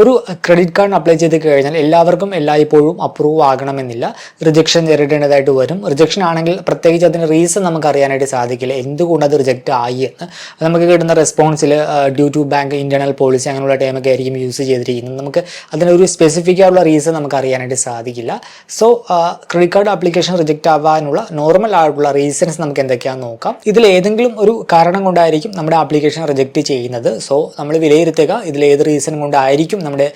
ഒരു credit card apply ചെയ്ത് കഴിഞ്ഞാൽ എല്ലാവർക്കും എല്ലായ്പ്പോഴും അപ്രൂവ് ആകണമെന്നില്ല. റിജക്ഷൻ നേരിടേണ്ടതായിട്ട് വരും. റിജക്ഷൻ ആണെങ്കിൽ പ്രത്യേകിച്ച് അതിന് റീസൺ നമുക്ക് അറിയാനായിട്ട് സാധിക്കില്ല. എന്തുകൊണ്ട് അത് റിജക്റ്റ് ആയി എന്ന്. നമുക്ക് കിട്ടുന്ന റെസ്പോൺസിൽ due to bank internal policy അങ്ങനെയുള്ള ടൈമൊക്കെ ആയിരിക്കും യൂസ് ചെയ്തിരിക്കുന്നത്. നമുക്ക് അതിനൊരു സ്പെസിഫിക് ആയിട്ടുള്ള റീസൺ നമുക്ക് അറിയാനായിട്ട് സാധിക്കില്ല. So credit card application reject ആവാനുള്ള നോർമൽ ആയിട്ടുള്ള റീസൺസ് നമുക്ക് എന്തൊക്കെയാണെന്ന് നോക്കാം. ഇതിൽ ഏതെങ്കിലും ഒരു കാരണം കൊണ്ടായിരിക്കും നമ്മുടെ ആപ്ലിക്കേഷൻ റിജക്റ്റ് ചെയ്യുന്നത്. സോ നമ്മൾ വിലയിരുത്തുക ഇതിൽ ഏത് റീസൺ കൊണ്ടായിരിക്കും നമ്മുടെ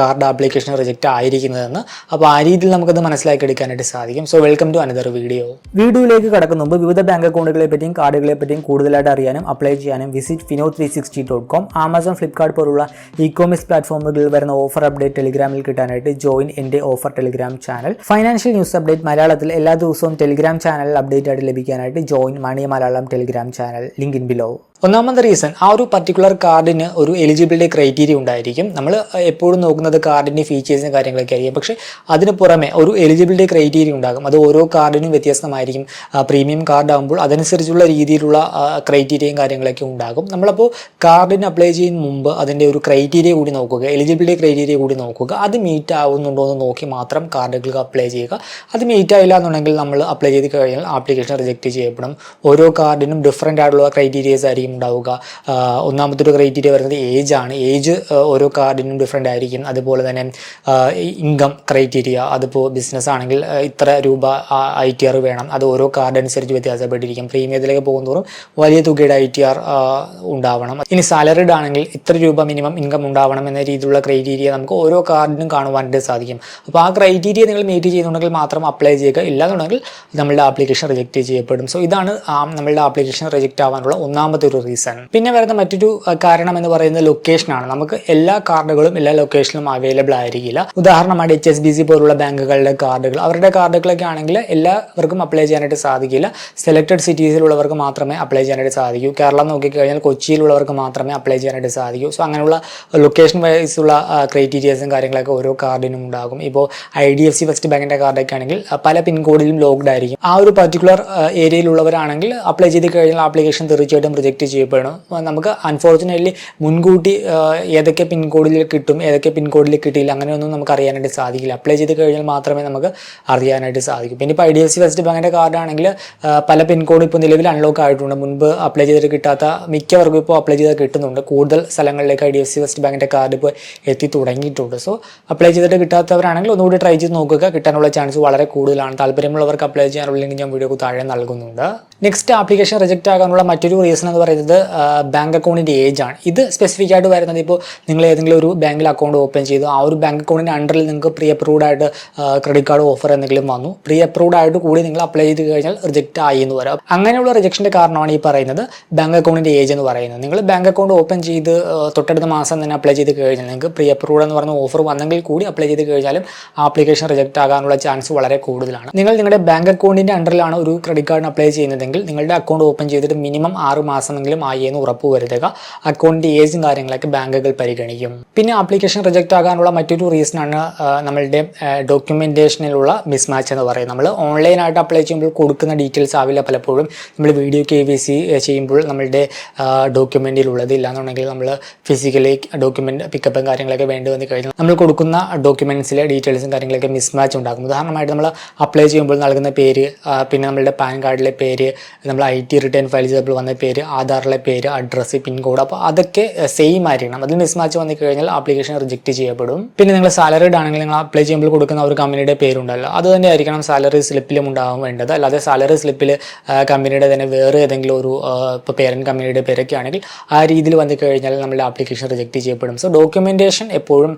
കാർഡ് ആപ്ലിക്കേഷൻ റിജക്റ്റ് ആയിരിക്കുന്നതെന്ന്. അപ്പോൾ ആ രീതിയിൽ നമുക്കത് മനസ്സിലാക്കി എടുക്കാനായിട്ട് സാധിക്കും. So welcome to another video വീഡിയോയിലേക്ക് കടക്കുന്ന മുമ്പ് വിവിധ ബാങ്ക് അക്കൗണ്ടുകളെ പറ്റിയും കാർഡുകളെ പറ്റിയും കൂടുതലായിട്ട് അറിയാനും അപ്ലൈ ചെയ്യാനും visit Fino three sixty dot com Amazon Flipkart പോലുള്ള ഇ കോമേഴ്സ് പ്ലാറ്റ്ഫോമുകളിൽ വരുന്ന ഓഫർ അപ്ഡേറ്റ് ടെലിഗ്രാമിൽ കിട്ടാനായിട്ട് ജോയിൻ എന്റെ offer Telegram channel financial news update മലയാളത്തിൽ എല്ലാ ദിവസവും ടെലിഗ്രാം ചാനലിൽ അപ്ഡേറ്റ് ആയിട്ട് ലഭിക്കാനായിട്ട് join money Malayalam Telegram channel link in below ഒന്നാമത്തെ റീസൺ ആ ഒരു പർട്ടിക്കുലർ കാർഡിന് ഒരു എലിജിബിലിറ്റി ക്രൈറ്റീരിയ ഉണ്ടായിരിക്കും. നമ്മൾ എപ്പോഴും നോക്കുന്നത് കാർഡിന്റെ ഫീച്ചേഴ്സും കാര്യങ്ങളൊക്കെ ആയിരിക്കും. പക്ഷേ അതിന് പുറമെ ഒരു എലിജിബിലിറ്റി ക്രൈറ്റീരിയ ഉണ്ടാകും. അത് ഓരോ കാർഡിനും വ്യത്യസ്തമായിരിക്കും. പ്രീമിയം കാർഡ് ആകുമ്പോൾ അതനുസരിച്ചുള്ള രീതിയിലുള്ള ക്രൈറ്റീരിയയും കാര്യങ്ങളൊക്കെ ഉണ്ടാകും. നമ്മളപ്പോൾ കാർഡിന് അപ്ലൈ ചെയ്യുന്ന മുമ്പ് അതിന്റെ ഒരു ക്രൈറ്റീരിയ കൂടി നോക്കുക എലിജിബിലിറ്റി ക്രൈറ്റീരിയ കൂടി നോക്കുക. അത് മീറ്റ് ആവുന്നുണ്ടോ എന്ന് നോക്കി മാത്രം കാർഡുകൾക്ക് അപ്ലൈ ചെയ്യുക. അത് മീറ്റ് ആയില്ല എന്നുണ്ടെങ്കിൽ നമ്മൾ അപ്ലൈ ചെയ്ത് കഴിഞ്ഞാൽ ആപ്ലിക്കേഷൻ റിജക്റ്റ് ചെയ്യപ്പെടും. ഓരോ കാർഡിനും ഡിഫറെന്റ് ആയിട്ടുള്ള ക്രൈറ്റീരിയസ് ആയിരിക്കും ഉണ്ടാവുക. ഒന്നാമത്തൊരു ക്രൈറ്റീരിയ വരുന്നത് ഏജ് ആണ്. ഏജ് ഓരോ കാർഡിനും ഡിഫറെന്റ് ആയിരിക്കും. അതുപോലെ തന്നെ ഇൻകം ക്രൈറ്റീരിയ അതിപ്പോൾ ബിസിനസ് ആണെങ്കിൽ ഇത്ര രൂപ ഐ ടി ആർ വേണം. അത് ഓരോ കാർഡ് അനുസരിച്ച് വ്യത്യാസപ്പെട്ടിരിക്കും. പ്രീമിയത്തിലേക്ക് പോകുന്നതോറും വലിയ തുകയുടെ ഐ ടി ആർ ഉണ്ടാവണം. ഇനി സാലറിഡ് ആണെങ്കിൽ ഇത്ര രൂപ മിനിമം ഇൻകം ഉണ്ടാവണം എന്ന രീതിയിലുള്ള ക്രൈറ്റീരിയ നമുക്ക് ഓരോ കാർഡിനും കാണുവാനായിട്ട് സാധിക്കും. അപ്പോൾ ആ ക്രൈറ്റീരിയ നിങ്ങൾ മീറ്റ് ചെയ്യുന്നുണ്ടെങ്കിൽ മാത്രം അപ്ലൈ ചെയ്യുക. ഇല്ലാന്നുണ്ടെങ്കിൽ നമ്മളുടെ ആപ്ലിക്കേഷൻ റിജക്റ്റ് ചെയ്യപ്പെടും. സോ ഇതാണ് നമ്മളുടെ ആപ്ലിക്കേഷൻ റിജക്റ്റ് ആവാനുള്ള ഒന്നാമത്തെ ഒരു റീസൺ പിന്നെ വരുന്ന മറ്റൊരു കാരണം എന്ന് പറയുന്നത് ലൊക്കേഷൻ ആണ്. നമുക്ക് എല്ലാ കാർഡുകളും എല്ലാ ലൊക്കേഷനിലും അവൈലബിൾ ആയിരിക്കില്ല. ഉദാഹരണമായിട്ട് എച്ച് എസ് ബി സി പോലുള്ള ബാങ്കുകളുടെ കാർഡുകൾ. അവരുടെ കാർഡുകളൊക്കെ ആണെങ്കിൽ എല്ലാവർക്കും അപ്ലൈ ചെയ്യാനായിട്ട് സാധിക്കില്ല. സെലക്ടഡ് സിറ്റീസിലുള്ളവർക്ക് മാത്രമേ അപ്ലൈ ചെയ്യാനായിട്ട് സാധിക്കൂ. കേരളം നോക്കിക്കഴിഞ്ഞാൽ കൊച്ചിയിലുള്ളവർക്ക് മാത്രമേ അപ്ലൈ ചെയ്യാനായിട്ട് സാധിക്കൂ. സോ അങ്ങനെയുള്ള ലൊക്കേഷൻ വൈസ് ഉള്ള ക്രൈറ്റീരിയസും കാര്യങ്ങളൊക്കെ ഓരോ കാർഡിനും ഉണ്ടാകും. ഇപ്പോൾ I D F C first ബാങ്കിന്റെ കാർഡൊക്കെ ആണെങ്കിൽ പല പിൻകോഡിലും ലോക്ക്ഡ് ആയിരിക്കും. ആ ഒരു പർട്ടിക്കുലർ ഏരിയയിലുള്ളവരാണെങ്കിൽ അപ്ലൈ ചെയ്ത് കഴിഞ്ഞാൽ ആപ്ലിക്കേഷൻ തീർച്ചയായിട്ടും റിജക്റ്റ് ചെയ്യപ്പെടും അപ്പോൾ നമുക്ക് അൺഫോർച്ചുനേറ്റ്ലി മുൻകൂട്ടി ഏതൊക്കെ പിൻകോഡിൽ കിട്ടും ഏതൊക്കെ പിൻകോഡിൽ കിട്ടിയില്ല അങ്ങനെയൊന്നും നമുക്ക് അറിയാനായിട്ട് സാധിക്കില്ല. അപ്ലൈ ചെയ്ത് കഴിഞ്ഞാൽ മാത്രമേ നമുക്ക് അറിയാനായിട്ട് സാധിക്കൂ. പിന്നെ ഇപ്പോൾ I D F C first ബാങ്കിന്റെ കാർഡാണെങ്കിൽ പല പിൻകോഡ് ഇപ്പോൾ നിലവിൽ അൺലോക്ക് ആയിട്ടുണ്ട്. മുൻപ് അപ്ലൈ ചെയ്തിട്ട് കിട്ടാത്ത മിക്കവർക്കും ഇപ്പോൾ അപ്ലൈ ചെയ്താൽ കിട്ടുന്നുണ്ട്. കൂടുതൽ സ്ഥലങ്ങളിലേക്ക് I D F C first ബാങ്കിന്റെ കാർഡ് ഇപ്പോൾ എത്തി തുടങ്ങിയിട്ടുണ്ട്. സോ അപ്ലൈ ചെയ്തിട്ട് കിട്ടാത്തവരാണെങ്കിൽ ഒന്നുകൂടി ട്രൈ ചെയ്ത് നോക്കുക. കിട്ടാനുള്ള ചാൻസ് വളരെ കൂടുതലാണ്. താല്പര്യമുള്ളവർക്ക് അപ്ലൈ ചെയ്യാനുള്ള ലിങ്ക് ഞാൻ വീഡിയോക്ക് താഴെ നൽകുന്നുണ്ട്. നെക്സ്റ്റ് ആപ്ലിക്കേഷൻ റിജക്റ്റ് ആകാനുള്ള മറ്റൊരു റീസൺ എന്ന് പറയുന്നത് ബാങ്ക് അക്കൗണ്ടിന്റെ ഏജ് ആണ്. ഇത് സ്പെസിഫിക് ആയിട്ട് വരുന്നത് ഇപ്പോൾ നിങ്ങൾ ഏതെങ്കിലും ഒരു ബാങ്കിൽ അക്കൗണ്ട് ഓപ്പൺ ചെയ്തു ആ ഒരു ബാങ്ക് അക്കൗണ്ടിന്റെ അണ്ടറിൽ നിങ്ങൾക്ക് പ്രീ അപ്രൂവ്ഡ് ആയിട്ട് ക്രെഡിറ്റ് കാർഡ് ഓഫർ എന്തെങ്കിലും വന്നു. പ്രീ അപ്രൂവ്ഡ് ആയിട്ട് കൂടി നിങ്ങൾ അപ്ലൈ ചെയ്ത് കഴിഞ്ഞാൽ റിജക്റ്റ് ആയി എന്ന് വരാം അങ്ങനെയുള്ള റിജക്ഷന്റെ കാരണമാണ് ഈ പറയുന്നത് ബാങ്ക് അക്കൗണ്ടിന്റെ ഏജ് എന്ന് പറയുന്നത്. നിങ്ങൾ ബാങ്ക് അക്കൗണ്ട് ഓപ്പൺ ചെയ്ത് തൊട്ടടുത്ത മാസം തന്നെ അപ്ലൈ ചെയ്ത് കഴിഞ്ഞാൽ നിങ്ങൾക്ക് പ്രീ അപ്രൂവ്ഡ് എന്ന് പറഞ്ഞ ഓഫർ വന്നെങ്കിൽ കൂടി അപ്ലൈ ചെയ്ത് കഴിഞ്ഞാലും ആപ്ലിക്കേഷൻ റിജക്റ്റ് ആകാനുള്ള ചാൻസ് വളരെ കൂടുതലാണ്. നിങ്ങൾ നിങ്ങളുടെ ബാങ്ക് അക്കൗണ്ടിന്റെ അണ്ടറിലാണ് ഒരു ക്രെഡിറ്റ് കാർഡിന് അപ്ലൈ ചെയ്യുന്നതെങ്കിൽ നിങ്ങളുടെ അക്കൗണ്ട് ഓപ്പൺ ചെയ്തിട്ട് മിനിമം ആറ് മാസമെങ്കിലും ആയി എന്ന് ഉറപ്പ് വരുത്തുക അക്കൗണ്ടിന്റെ ഏജും കാര്യങ്ങളൊക്കെ ബാങ്കുകൾ പരിഗണിക്കും. പിന്നെ ആപ്ലിക്കേഷൻ റിജക്റ്റ് ആകാനുള്ള മറ്റൊരു റീസണാണ് നമ്മളുടെ ഡോക്യുമെന്റേഷനിലുള്ള മിസ്മാച്ച് എന്ന് പറയുന്നത്. നമ്മൾ ഓൺലൈനായിട്ട് അപ്ലൈ ചെയ്യുമ്പോൾ കൊടുക്കുന്ന ഡീറ്റെയിൽസ് ആവില്ല പലപ്പോഴും. നമ്മൾ വീഡിയോ കെ വി സി ചെയ്യുമ്പോൾ നമ്മളുടെ ഡോക്യുമെന്റിലുള്ളത് ഇല്ലാന്നുണ്ടെങ്കിൽ നമ്മൾ ഫിസിക്കലി ഡോക്യുമെന്റ് പിക്കപ്പും കാര്യങ്ങളൊക്കെ വേണ്ടി വന്നു കഴിഞ്ഞാൽ നമ്മൾ കൊടുക്കുന്ന ഡോക്യുമെന്റ്സിലെ ഡീറ്റെയിൽസും കാര്യങ്ങളൊക്കെ മിസ്മാച്ച് ഉണ്ടാകും. ഉദാഹരണമായിട്ട് നമ്മൾ അപ്ലൈ ചെയ്യുമ്പോൾ നൽകുന്ന പേര് പിന്നെ നമ്മളുടെ പാൻ കാർഡിലെ പേര് നമ്മൾ ഐ ടി റിട്ടേൺ ഫയൽ ചെയ്തപ്പോൾ വന്ന പേര് ആധാറിലെ പേര് അഡ്രസ്സ് പിൻകോഡ് അപ്പോൾ അതൊക്കെ സെയിം ആയിരിക്കണം. അതിൽ മിസ്മാച്ച് വന്നു കഴിഞ്ഞാൽ ആപ്ലിക്കേഷൻ റിജക്റ്റ് ചെയ്യപ്പെടും. പിന്നെ നിങ്ങൾ സാലറിഡ് ആണെങ്കിൽ നിങ്ങൾ അപ്ലൈ ചെയ്യുമ്പോൾ കൊടുക്കുന്ന ഒരു കമ്പനിയുടെ പേരുണ്ടല്ലോ. അത് തന്നെ ആയിരിക്കണം സാലറി സ്ലിപ്പിലും ഉണ്ടാവാൻ വേണ്ടത്. അല്ലാതെ സാലറി സ്ലിപ്പിൽ കമ്പനിയുടെ തന്നെ വേറെ ഏതെങ്കിലും ഒരു ഇപ്പോൾ പേരന്റ് കമ്പനിയുടെ പേരൊക്കെ ആണെങ്കിൽ ആ രീതിയിൽ വന്നു കഴിഞ്ഞാൽ നമ്മുടെ ആപ്ലിക്കേഷൻ റിജക്റ്റ് ചെയ്യപ്പെടും. സോ ഡോക്യുമെന്റേഷൻ എപ്പോഴും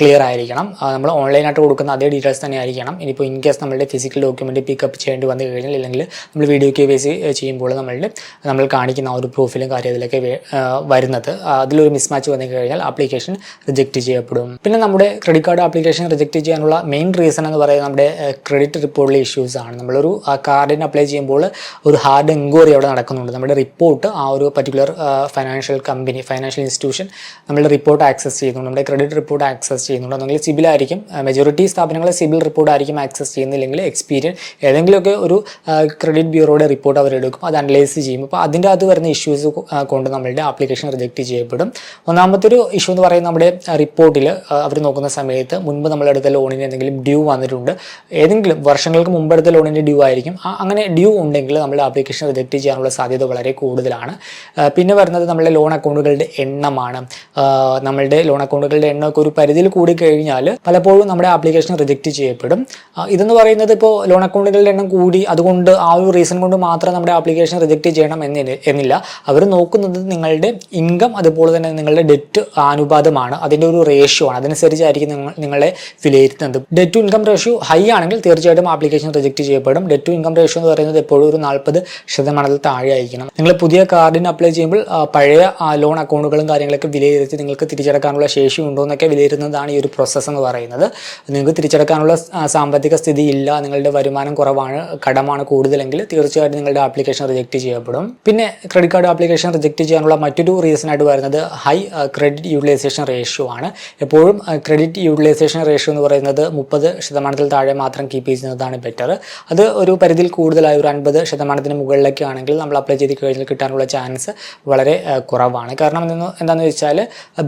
ക്ലിയർ ആയിരിക്കണം. നമ്മൾ ഓൺലൈനായിട്ട് കൊടുക്കുന്ന അതേ ഡീറ്റെയിൽസ് തന്നെ ആയിരിക്കണം. ഇനിയിപ്പോൾ ഇൻ കേസ് നമ്മളുടെ ഫിസിക്കൽ ഡോക്യുമെന്റ് പിക്കപ്പ് ചെയ്യേണ്ടി വന്നു കഴിഞ്ഞാൽ ഇല്ലെങ്കിൽ നമ്മൾ വീഡിയോ കെ ബേസ് ചെയ്യുമ്പോൾ നമ്മളുടെ നമ്മൾ കാണിക്കുന്ന ആ ഒരു പ്രൂഫിലും കാര്യത്തിലൊക്കെ ഇതിലൊക്കെ വരുന്നത്. അതിലൊരു മിസ്മാച്ച് വന്നു കഴിഞ്ഞാൽ ആപ്ലിക്കേഷൻ റിജക്റ്റ് ചെയ്യപ്പെടും. പിന്നെ നമ്മുടെ ക്രെഡിറ്റ് കാർഡ് ആപ്ലിക്കേഷൻ റിജക്റ്റ് ചെയ്യാനുള്ള മെയിൻ റീസൺ എന്ന് പറയുന്നത് നമ്മുടെ ക്രെഡിറ്റ് റിപ്പോർട്ടിലെ ഇഷ്യൂസ് ആണ്. നമ്മളൊരു കാർഡിന് അപ്ലൈ ചെയ്യുമ്പോൾ ഒരു ഹാർഡ് എൻക്വയറി അവിടെ നടക്കുന്നുണ്ട്. നമ്മുടെ റിപ്പോർട്ട് ആ ഒരു particular financial company financial institution നമ്മുടെ റിപ്പോർട്ട് ആക്സസ് ചെയ്യുന്നുണ്ട്. നമ്മുടെ ക്രെഡിറ്റ് റിപ്പോർട്ട് ആക്സസ് ചെയ്യുന്നുണ്ട്. അല്ലെങ്കിൽ സിബിൽ ആയിരിക്കും മെജോറിറ്റി സ്ഥാപനങ്ങളെ സിബിൽ റിപ്പോർട്ട് ആയിരിക്കും ആക്സസ് ചെയ്യുന്നില്ലെങ്കിൽ എക്സ്പീരിയൻ ഏതെങ്കിലുമൊക്കെ ഒരു ക്രെഡിറ്റ് ബ്യൂറോയുടെ റിപ്പോർട്ട് അവർ എടുക്കും അത് അനലൈസ് ചെയ്യും. അപ്പോൾ അതിന്റെ അത് വരുന്ന ഇഷ്യൂസ് കൊണ്ട് നമ്മളുടെ ആപ്ലിക്കേഷൻ റിജക്റ്റ് ചെയ്യപ്പെടും. ഒന്നാമത്തെ ഒരു ഇഷ്യൂ എന്ന് പറയുന്നത് നമ്മുടെ റിപ്പോർട്ടിൽ അവർ നോക്കുന്ന സമയത്ത് മുൻപ് നമ്മളെടുത്ത ലോണിന് എന്തെങ്കിലും ഡ്യൂ വന്നിട്ടുണ്ട്. ഏതെങ്കിലും വർഷങ്ങൾക്ക് മുമ്പ് എടുത്ത ലോണിന്റെ ഡ്യൂ ആയിരിക്കും. അങ്ങനെ ഡ്യൂ ഉണ്ടെങ്കിൽ നമ്മുടെ ആപ്ലിക്കേഷൻ റിജക്റ്റ് ചെയ്യാനുള്ള സാധ്യത വളരെ കൂടുതലാണ്. പിന്നെ വരുന്നത് നമ്മുടെ ലോൺ അക്കൗണ്ടുകളുടെ എണ്ണമാണ്. നമ്മളുടെ ലോൺ അക്കൗണ്ടുകളുടെ എണ്ണമൊക്കെ ഒരു പരിധിയിൽ കൂടി കഴിഞ്ഞാൽ പലപ്പോഴും നമ്മുടെ ആപ്ലിക്കേഷൻ റിജക്റ്റ് ചെയ്യപ്പെടും. ഇതെന്ന് പറയുന്നത് ഇപ്പോൾ ലോൺ അക്കൗണ്ടുകളുടെ എണ്ണം കൂടി അതുകൊണ്ട് ആ ഒരു റീസൺ കൊണ്ട് മാത്രം നമ്മുടെ ആപ്ലിക്കേഷൻ റിജക്റ്റ് ചെയ്യണം എന്നില്ല. അവർ നോക്കുന്നത് നിങ്ങളുടെ ഇൻകം അതുപോലെ തന്നെ നിങ്ങളുടെ ഡെറ്റ് അനുപാതമാണ് അതിന്റെ ഒരു റേഷ്യോ ആണ്. അതനുസരിച്ചായിരിക്കും നിങ്ങൾ നിങ്ങളെ വിലയിരുത്തുന്നത്. Debt to income ratio high ആണെങ്കിൽ തീർച്ചയായിട്ടും ആപ്ലിക്കേഷൻ റിജക്ട് ചെയ്യപ്പെടും. ഡെറ്റ് ടു ഇൻകം റേഷ്യോ എന്ന് പറയുന്നത് എപ്പോഴും ഒരു നാൽപ്പത് ശതമാനത്തിൽ താഴെ ആയിരിക്കണം നിങ്ങൾ പുതിയ കാർഡിന് അപ്ലൈ ചെയ്യുമ്പോൾ പഴയ ലോൺ അക്കൗണ്ടുകളും കാര്യങ്ങളൊക്കെ വിലയിരുത്തി നിങ്ങൾക്ക് തിരിച്ചടക്കാനുള്ള ശേഷി ഉണ്ടോ എന്നൊക്കെ വിലയിരുത്തുന്നതാണ് ഈ ഒരു പ്രോസസ്സ് എന്ന് പറയുന്നത്. നിങ്ങൾക്ക് തിരിച്ചടക്കാനുള്ള സാമ്പത്തിക സ്ഥിതി ഇല്ല നിങ്ങളുടെ വരുമാനം കുറവാണ് കടമാണ് കൂടുതലെങ്കിൽ തീർച്ചയായിട്ടും നിങ്ങളുടെ ആപ്ലിക്കേഷൻ റിജക്ട് ചെയ്യപ്പെടും. പിന്നെ ക്രെഡിറ്റ് കാർഡ് ആപ്ലിക്കേഷൻ റിജക്റ്റ് ചെയ്യാനുള്ള മറ്റൊരു റീസൺ ആയിട്ട് വരുന്നത് ഹൈ ക്രെഡിറ്റ് യൂട്ടിലൈസേഷൻ റേഷ്യോ ആണ് എപ്പോഴും ക്രെഡിറ്റ് യൂട്ടിലൈസേഷൻ റേഷ്യോ എന്ന് പറയുന്നത് മുപ്പത് ശതമാനത്തിൽ താഴെ മാത്രം കീപ്പ് ചെയ്യുന്നതാണ് ബെറ്റർ. അത് ഒരു പരിധിയിൽ കൂടുതലായി ഒരു അൻപത് ശതമാനത്തിന് മുകളിലൊക്കെ ആണെങ്കിൽ നമ്മൾ അപ്ലൈ ചെയ്ത് കഴിഞ്ഞാൽ കിട്ടാനുള്ള ചാൻസ് വളരെ കുറവാണ്. കാരണം എന്താണെന്ന് വെച്ചാൽ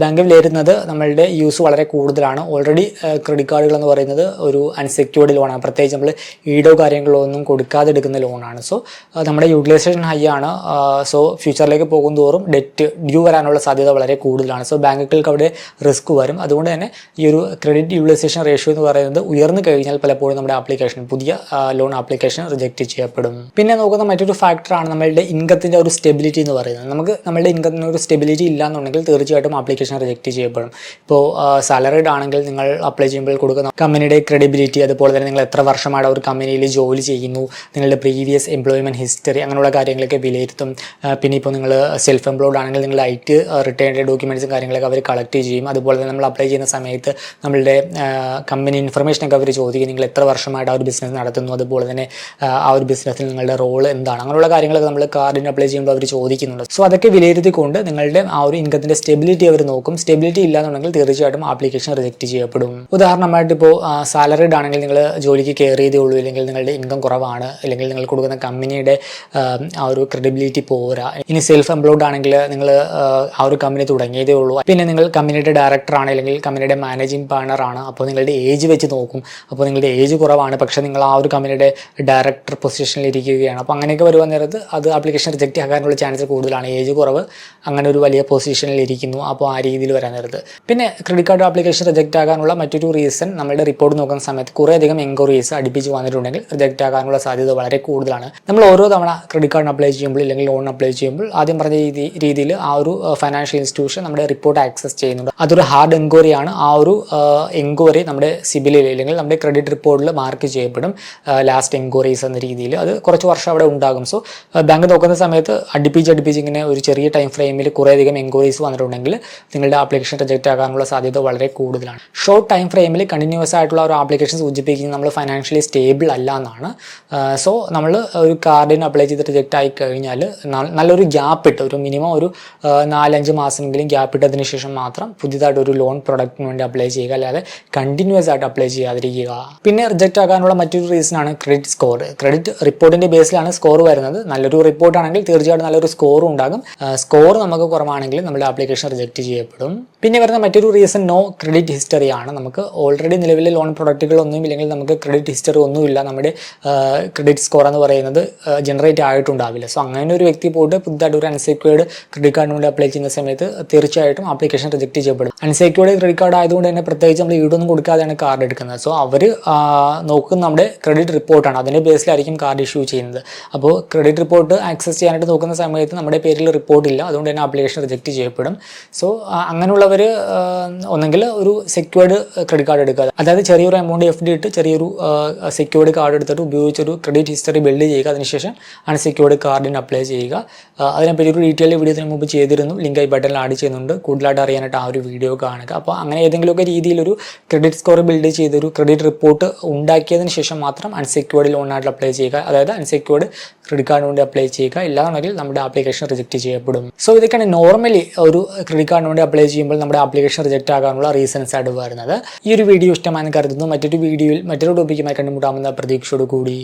ബാങ്ക് വിലയിരുന്നത് നമ്മളുടെ യൂസ് വളരെ കൂടുതലാണ്. ഓൾറെഡി ക്രെഡിറ്റ് കാർഡുകൾ എന്ന് പറയുന്നത് ഒരു അൺസെക്യൂർഡ് ലോണാണ് പ്രത്യേകിച്ച് നമ്മൾ ഈടോ കാര്യങ്ങളോ ഒന്നും കൊടുക്കാതെ എടുക്കുന്ന ലോണാണ് സോ നമ്മുടെ യൂട്ടിലൈസേഷൻ ഹൈ ആണ്. സോ ഫ്യൂച്ചറിലേക്ക് പോകും തോറും ഡെറ്റ് ഡ്യൂ വരാനുള്ള സാധ്യത വളരെ കൂടുതലാണ്. സോ ബാങ്കുകൾക്ക് അവിടെ റിസ്ക് വരും. അതുകൊണ്ട് തന്നെ ഈ ഒരു ക്രെഡിറ്റ് യൂട്ടിലൈസേഷൻ റേഷ്യോ എന്ന് പറയുന്നത് ഉയർന്നു കഴിഞ്ഞാൽ പലപ്പോഴും നമ്മുടെ ആപ്ലിക്കേഷൻ പുതിയ ലോൺ ആപ്ലിക്കേഷൻ റിജക്റ്റ് ചെയ്യപ്പെടും. പിന്നെ നോക്കുന്ന മറ്റൊരു ഫാക്ടറാണ് നമ്മളുടെ ഇൻകത്തിന്റെ ഒരു സ്റ്റെബിലിറ്റി എന്ന് പറയുന്നത്. നമുക്ക് നമ്മളുടെ ഇൻകത്തിന് ഒരു സ്റ്റെബിലിറ്റി ഇല്ല എന്നുണ്ടെങ്കിൽ തീർച്ചയായിട്ടും ആപ്ലിക്കേഷൻ റിജക്റ്റ് ചെയ്യപ്പെടും. ഇപ്പോൾ സാലറിഡ് ആണെങ്കിൽ നിങ്ങൾ അപ്ലൈ ചെയ്യുമ്പോൾ കൊടുക്കുന്ന കമ്പനിയുടെ ക്രെഡിബിലിറ്റി അതുപോലെ തന്നെ നിങ്ങൾ എത്ര വർഷമായിട്ട് ഒരു കമ്പനിയിൽ ജോലി ചെയ്യുന്നു നിങ്ങളുടെ പ്രീവിയസ് എംപ്ലോയ്മെന്റ് ഹിസ്റ്ററി അങ്ങനെയുള്ള കാര്യങ്ങളൊക്കെ വിലയിരുത്തും. പിന്നെ ഇപ്പോൾ നിങ്ങൾ സെൽഫ് എംപ്ലോയ്ഡ് ആണെങ്കിൽ നിങ്ങൾ ഐ ടി റിട്ടേണിന്റെ ഡോക്യുമെന്റ്സും കാര്യങ്ങളൊക്കെ അവർ കളക്ട് ചെയ്യും. അതുപോലെ തന്നെ നമ്മൾ അപ്ലൈ ചെയ്യുന്ന സമയത്ത് നമ്മളുടെ കമ്പനി ഇൻഫർമേഷനൊക്കെ അവർ ചോദിക്കും. നിങ്ങൾ എത്ര വർഷമായിട്ട് ആ ഒരു ബിസിനസ് നടത്തുന്നു? അതുപോലെ തന്നെ ആ, ഒരു ബിസിനസ്സിൽ നിങ്ങളുടെ റോൾ എന്താണ്? അങ്ങനെയുള്ള കാര്യങ്ങളൊക്കെ നമ്മൾ കാർഡിന് അപ്ലൈ ചെയ്യുമ്പോൾ അവർ ചോദിക്കുന്നുണ്ട്. സോ അതൊക്കെ വിലയിരുത്തിക്കൊണ്ട് നിങ്ങളുടെ ആ ഒരു ഇൻകത്തിന്റെ സ്റ്റെബിലിറ്റി അവർ നോക്കും. സ്റ്റെബിലിറ്റി ഇല്ലാന്നുണ്ടെങ്കിൽ തീർച്ചയായിട്ടും ആപ്ലിക്കേഷൻ റിജക്റ്റ് ചെയ്യപ്പെടും. ഉദാഹരണമായിട്ട് ഇപ്പോൾ സാലറിഡ് ആണെങ്കിൽ നിങ്ങൾ ജോലിക്ക് കയറിയതേ ഉള്ളൂ. നിങ്ങളുടെ ഇൻകം കുറവാണ്. അല്ലെങ്കിൽ നിങ്ങൾ കൊടുക്കുന്ന കമ്പനിയുടെ ആ ഒരു ക്രെഡിബിലിറ്റി പോരാ ഇനി സെൽഫ് എംപ്ലോയ്ഡ് ആണെങ്കിൽ നിങ്ങൾ ആ ഒരു കമ്പനി തുടങ്ങിയതേ ഉള്ളൂ. പിന്നെ നിങ്ങൾ കമ്പനിയുടെ ഡയറക്ടർ ആണ് അല്ലെങ്കിൽ കമ്പനിയുടെ മാനേജിംഗ് പാർട്ണർ ആണ്. അപ്പോൾ നിങ്ങളുടെ ഏജ് വെച്ച് നോക്കും. അപ്പോൾ നിങ്ങളുടെ ഏജ് കുറവാണ്. പക്ഷേ നിങ്ങൾ ആ ഒരു കമ്പനിയുടെ ഡയറക്ടർ പൊസിഷനിൽ ഇരിക്കുകയാണ്. അപ്പോൾ അങ്ങനെയൊക്കെ വരുവാൻ നേരത്ത് അത് ആപ്ലിക്കേഷൻ റിജക്റ്റ് ആകാനുള്ള ചാൻസ് കൂടുതലാണ്. ഏജ് കുറവ് അങ്ങനെ ഒരു വലിയ പൊസിഷനിൽ ഇരിക്കുന്നു. അപ്പോൾ ആ രീതിയിൽ വരാൻ നേരത്ത്. പിന്നെ ക്രെഡിറ്റ് കാർഡ് ആപ്ലിക്കേഷൻ റിജക്റ്റ് ആകാനുള്ള മറ്റൊരു റീസൺ നമ്മുടെ റിപ്പോർട്ട് നോക്കുന്ന സമയത്ത് കുറേയധികം എൻക്വയറീസ് അടുപ്പിച്ച് വന്നിട്ടുണ്ടെങ്കിൽ റിജക്റ്റ് ആകാനുള്ള സാധ്യത വളരെ കൂടുതലാണ്. നമ്മൾ ഓരോ തവണ ക്രെഡിറ്റ് കാർഡ് അപ്ലൈ ചെയ്യുമ്പോൾ അല്ലെങ്കിൽ ലോൺ അപ്ലൈ ചെയ്യുമ്പോൾ ആദ്യം പറഞ്ഞ രീതി രീതിയിൽ ആ ഒരു ഫൈനാൻഷ്യൽ ഇൻസ്റ്റിറ്റ്യൂഷൻ നമ്മുടെ റിപ്പോർട്ട് ആക്സസ് ചെയ്യുന്നുണ്ട്. അതൊരു ഹാർഡ് എൻക്വയറി ആണ്. ആ ഒരു എൻക്വയറി നമ്മുടെ സിബിലിൽ അല്ലെങ്കിൽ നമ്മുടെ ക്രെഡിറ്റ് റിപ്പോർട്ടിൽ മാർക്ക് ചെയ്യപ്പെടും. ലാസ്റ്റ് എൻക്വയറീസ് എന്ന രീതിയിൽ. അത് കുറച്ച് വർഷം അവിടെ ഉണ്ടാകും. സോ ബാങ്ക് നോക്കുന്ന സമയത്ത് അടുപ്പിച്ച് അടുപ്പിച്ച് ഇങ്ങനെ ഒരു ചെറിയ ടൈം ഫ്രെയിമിൽ കുറേയധികം എൻക്വയറീസ് വന്നിട്ടുണ്ടെങ്കിൽ നിങ്ങളുടെ ആപ്ലിക്കേഷൻ റിജക്റ്റ് ആകാനുള്ള സാധ്യത വളരെ കൂടുതലാണ്. ഷോർട്ട് ടൈം ഫ്രെയിമിൽ കണ്ടിന്യൂസ് ആയിട്ടുള്ള ഒരു ആപ്ലിക്കേഷൻ സൂചിപ്പിക്കുന്നത് നമ്മൾ ഫൈനാൻഷ്യലി സ്റ്റേബിൾ അല്ല എന്നാണ്. സോ നമ്മൾ ഒരു കാർഡിന് അപ്ലൈ ചെയ്ത് റിജക്റ്റ് ആയി കഴിഞ്ഞാൽ ന- നല്ലൊരു ഗ്യാപ്പ് ഇട്ട് ഒരു മിനിമം ഒരു നാലഞ്ച് മാസമെങ്കിലും ഗ്യാപ്പ് ഇട്ടതിന് ശേഷം മാത്രം പുതിയതായിട്ട് ഒരു ലോൺ പ്രൊഡക്റ്റിന് വേണ്ടി അപ്ലൈ ചെയ്യുക. അല്ലാതെ കണ്ടിന്യൂസ് ആയിട്ട് അപ്ലൈ ചെയ്യാതിരിക്കുക. പിന്നെ റിജക്റ്റ് ആകാനുള്ള മറ്റൊരു റീസൺ ആണ് ക്രെഡിറ്റ് സ്കോർ ക്രെഡിറ്റ് റിപ്പോർട്ടിന്റെ ബേസിലാണ് സ്കോർ വരുന്നത്. നല്ലൊരു റിപ്പോർട്ട് ആണെങ്കിൽ തീർച്ചയായിട്ടും നല്ലൊരു സ്കോറും ഉണ്ടാകും. സ്കോർ നമുക്ക് കുറവാണെങ്കിൽ നമ്മുടെ ആപ്ലിക്കേഷൻ റിജക്റ്റ് ചെയ്യപ്പെടും. പിന്നെ വരുന്ന മറ്റൊരു റീസൺ നോ ക്രെഡിറ്റ് ഹിസ്റ്ററി ആണ്. നമുക്ക് ഓൾറെഡി നിലവിൽ ലോൺ പ്രൊഡക്റ്റുകൾ ഒന്നും ഇല്ലെങ്കിൽ നമുക്ക് ക്രെഡിറ്റ് ഹിസ്റ്ററി ഒന്നുമില്ല. നമ്മുടെ ക്രെഡിറ്റ് സ്കോർ എന്ന് പറയുന്നത് ജനറേറ്റ് ആയിട്ടുണ്ടാവില്ല. സോ അങ്ങനെ ഒരു വ്യക്തി പോയിട്ട് പുതുതായിട്ട് ഒരു അൺസെക്യൂർഡ് ക്രെഡിറ്റ് കാർഡിന് വേണ്ടി അപ്ലൈ ചെയ്യുന്ന സമയത്ത് തീർച്ചയായിട്ടും ആപ്ലിക്കേഷൻ റിജക്റ്റ് ചെയ്യപ്പെടും. അൺസെക്യൂർഡ് ക്രെഡിറ്റ് കാർഡ് ആയതുകൊണ്ട് തന്നെ പ്രത്യേകിച്ച് നമ്മൾ ഈടൊന്നും കൊടുക്കാതെയാണ് കാർഡ് എടുക്കുന്നത്. സോ അവർ നോക്കുന്ന നമ്മുടെ ക്രെഡിറ്റ് റിപ്പോർട്ടാണ് അതിന്റെ ബേസിലായിരിക്കും കാർഡ് ഇഷ്യൂ ചെയ്യുന്നത്. അപ്പോൾ ക്രെഡിറ്റ് റിപ്പോർട്ട് ആക്സസ് ചെയ്യാനായിട്ട് നോക്കുന്ന സമയത്ത് നമ്മുടെ പേരിൽ റിപ്പോർട്ട് ഇല്ല. അതുകൊണ്ട് തന്നെ ആപ്ലിക്കേഷൻ റിജക്റ്റ് ചെയ്യപ്പെടും. സോ അങ്ങനെയുള്ളവർ ഒന്നെങ്കിൽ ഒരു സെക്യൂർഡ് ക്രെഡിറ്റ് കാർഡ് എടുക്കുക. അതായത് ചെറിയൊരു എമൗണ്ട് എഫ് ഡി ഇട്ട് ചെറിയൊരു സെക്യൂർഡ് കാർഡ് എടുത്തിട്ട് ഉപയോഗിച്ചൊരു ക്രെഡിറ്റ് ഹിസ്റ്ററി ബിൽഡ് ചെയ്യുക. അതിനുശേഷം അൺസെക്യൂർഡ് കാർഡിന് അപ്ലൈ ചെയ്യുക. അതിനെപ്പറ്റി ഒരു ഡീറ്റെയിൽ വീഡിയോ ഇതിന് മുമ്പ് ചെയ്തിരുന്നു. ലിങ്ക് ഐ ബട്ടണിൽ ആഡ് ചെയ്യുന്നുണ്ട്. കൂടുതലായിട്ട് അറിയാനായിട്ട് ആ ഒരു വീഡിയോ കാണുക. അപ്പോൾ അങ്ങനെ ഏതെങ്കിലുമൊക്കെ രീതിയിലൊരു ക്രെഡിറ്റ് സ്കോർ ബിൽഡ് ചെയ്തൊരു ക്രെഡിറ്റ് റിപ്പോർട്ട് ഉണ്ടാക്കിയതിന് ശേഷം മാത്രം അൺസെക്യൂർഡ് ലോണായിട്ട് അപ്ലൈ ചെയ്യുക. അതായത് അൺസെക്യൂർഡ് ക്രെഡിറ്റ് കാർഡിന് വേണ്ടി അപ്ലൈ ചെയ്യുക. ഇല്ലാന്നുണ്ടെങ്കിൽ നമ്മുടെ ആപ്ലിക്കേഷൻ റിജക്റ്റ് ചെയ്യപ്പെടും. സോ ഇതൊക്കെയാണ് നോർമലി ഒരു ക്രെഡിറ്റ് കാർഡിന് വേണ്ടി അപ്ലൈ ചെയ്യുമ്പോൾ നമ്മുടെ ആപ്ലിക്കേഷൻ റിജക്റ്റ് ആകാനുള്ള റീസൺസ് ആയിട്ട് വരുന്നത്. ഈ ഒരു വീഡിയോ ഇഷ്ടമാണെന്ന് കരുതുന്നു. മറ്റൊരു വീഡിയോയിൽ മറ്റൊരു ടോപ്പിക്കുമായി കണ്ടുമുട്ടാമെന്ന പ്രതീക്ഷയോട് കൂടി